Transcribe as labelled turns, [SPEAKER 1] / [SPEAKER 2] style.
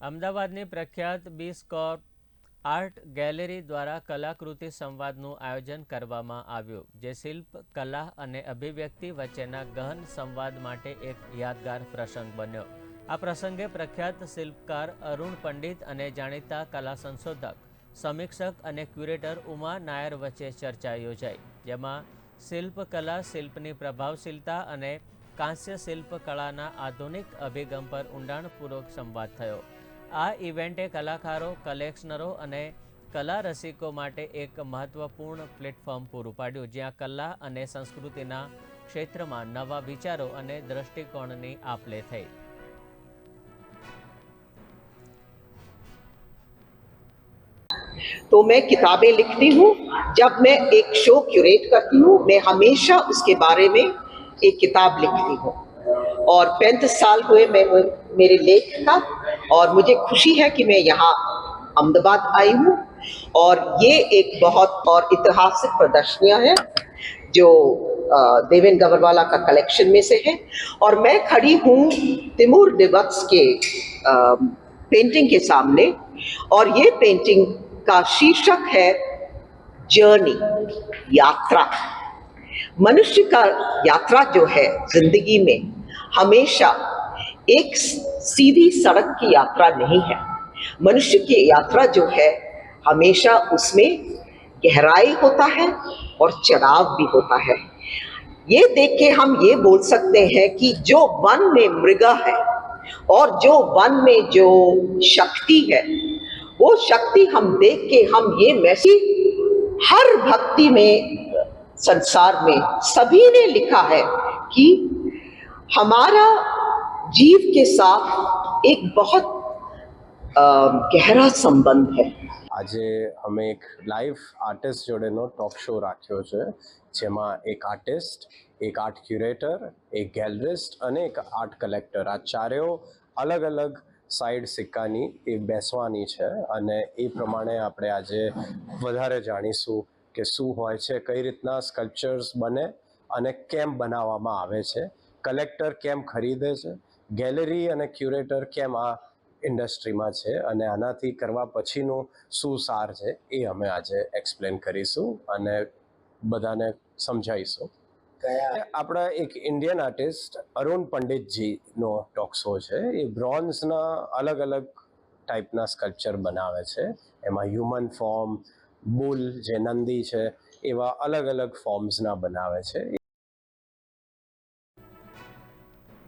[SPEAKER 1] અમદાવાદની પ્રખ્યાત બી score art gallery દ્વારા કલાકૃતિ સંવાદનું આયોજન કરવામાં આવ્યું, જે શિલ્પ, કલા અને અભિવ્યક્તિ વચ્ચેના ગહન સંવાદ માટે એક યાદગાર પ્રસંગ બન્યો. આ પ્રસંગે પ્રખ્યાત શિલ્પકાર અરુણ પંડિત અને જાણીતા કલા સંશોધક, સમીક્ષક અને ક્યુરેટર ઉમા નાયર વચ્ચે ચર્ચા યોજાઈ, જેમાં શિલ્પકલા શિલ્પની પ્રભાવશીલતા અને કાંસ્ય શિલ્પકળાના આધુનિક અભિગમ પર ઊંડાણપૂર્વક સંવાદ થયો. આ ઇવેન્ટે કલાકારો કલેક્શનરો અને કલા રસિકો માટે એક મહત્વપૂર્ણ પ્લેટફોર્મ પૂરું પાડ્યું જ્યાં કલા અને સંસ્કૃતિના ક્ષેત્રમાં નવા વિચારો અને દ્રષ્ટિકોણની આપલે થઈ
[SPEAKER 2] तो मैं किताबें लिखती हूँ जब मैं एक शो क्यूरेट करती हूँ मैं हमेशा उसके बारे में एक किताब लिखती हूँ और पैंतीस साल हुए मैं मेरे लेख का और मुझे खुशी है कि मैं यहाँ अहमदाबाद आई हूँ। और ये एक बहुत और ऐतिहासिक प्रदर्शनियाँ हैं जो देवेंद्र गबरवाला का कलेक्शन में से है। और मैं खड़ी हूँ तिमूर डिवक्स के अ, पेंटिंग के सामने। और ये पेंटिंग का शीर्षक है जर्नी यात्रा। मनुष्य का यात्रा जो है ज़िंदगी में हमेशा एक सीधी सड़क की यात्रा नहीं है। मनुष्य की यात्रा जो है, हमेशा उसमें गहराई होता है और चढ़ाव भी होता है। ये देख के हम ये बोल सकते हैं कि जो वन में मृगा है और जो वन में जो शक्ति है, वो शक्ति हम देख के हम ये मैसेज हर भक्ति में, संसार में सभी ने लिखा है कि हमारा जीव के साथ एक बहुत अ, गहरा संबंध है
[SPEAKER 3] આજે અમે એક લાઈવ આર્ટિસ્ટ જોડેનો ટોક શો રાખ્યો છે જેમાં એક આર્ટિસ્ટ એક આર્ટ ક્યુરેટર એક ગેલરિસ્ટ અને એક આર્ટ કલેક્ટર આ ચારેય અલગ અલગ સાઈડ સિક્કાની એ બેસવાની છે અને એ પ્રમાણે આપણે આજે વધારે જાણીશું કે શું હોય છે કઈ રીતના સ્કલ્પચર્સ બને અને કેમ બનાવવામાં આવે છે કલેક્ટર કેમ ખરીદે છે? ગેલેરી અને ક્યુરેટર કેમ આ ઇન્ડસ્ટ્રીમાં છે? અને આનાથી કરવા પછીનું શું સાર છે? એ અમે આજે એક્સપ્લેન કરીશું અને બધાને સમજાવીશું. આપણા એક ઇન્ડિયન આર્ટિસ્ટ અરુણ પંડિતજીનો ટોક શો છે. એ બ્રોન્ઝના અલગ અલગ ટાઈપના સ્કલ્પચર બનાવે છે. એમાં હ્યુમન ફોર્મ બુલ જે નંદી છે એવા અલગ અલગ ફોર્મ્સના બનાવે છે.